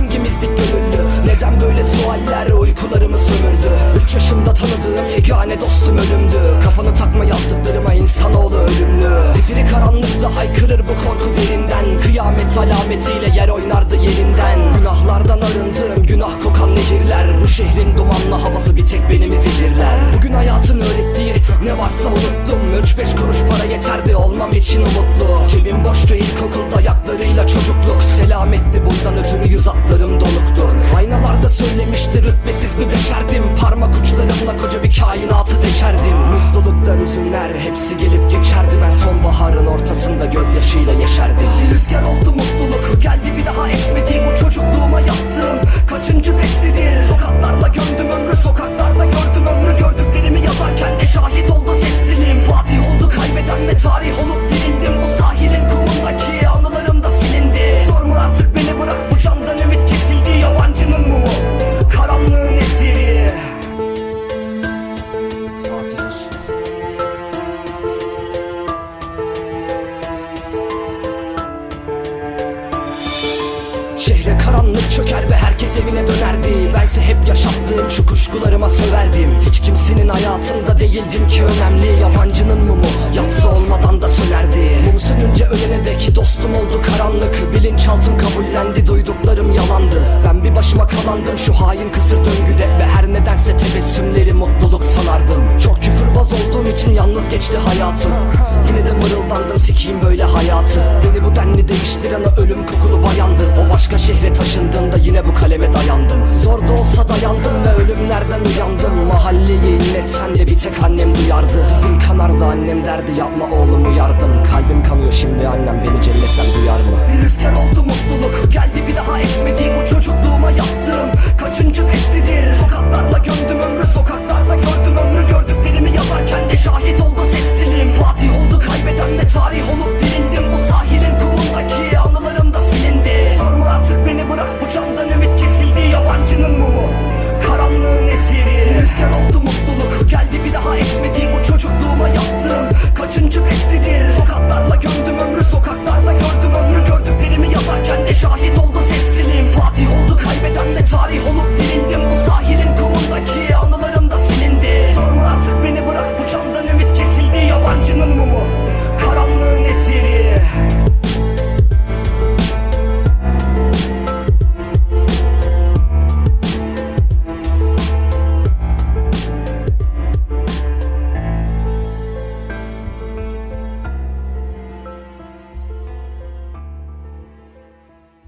hangimizdik gönüllü? Neden böyle sualler uykularımı sömürdü? Üç yaşında tanıdığım yegane dostum ölümdü. Kafanı takma yazdıklarıma insanoğlu ölümlü. Zifiri karanlıkta haykırır bu korku derinden. Kıyamet alametiyle yer oynardı yerinden. Günahlardan arındığım günah kokan nehirler. Bu şehrin dumanlı havası bir tek benimi zehirler Bugün hayatın öğrettiği ne varsa unuttum. Üç beş kuruş para yeterdi olmam için umutlu. Cebim boştu ilkokulda ayaklarıyla çocukluk Parmak uçlarımla koca bir kainatı deşerdim. Mutluluklar üzümler hepsi gelip geçerdi Ben sonbaharın karanlık çöker ve herkes evine dönerdi. Bense hep yaşattığım şu kuşkularıma söverdim. Hiç kimsenin hayatında değildim ki önemli. Yabancının mumu yatsı olmadan da sönerdi. Mum sönünce ölene dek dostum oldu karanlık. Bilinçaltım kabullendi duyduklarım yalandı. Ben bir başıma kalandım şu hain kısır döngüde Ve her nedense tebessümleri mutluluk sanardım. Çok küfürbaz olduğum için yalnız geçti hayatım. Yine de mırıldandım sikiyim böyle hayatı. Beni bu denli değiştiren ölüm kokulu bayandı İnletsem de bir tek annem duyardı Bizim kanardı annem derdi yapma oğlum uyardım. Kalbim kanıyor şimdi annem beni cennetten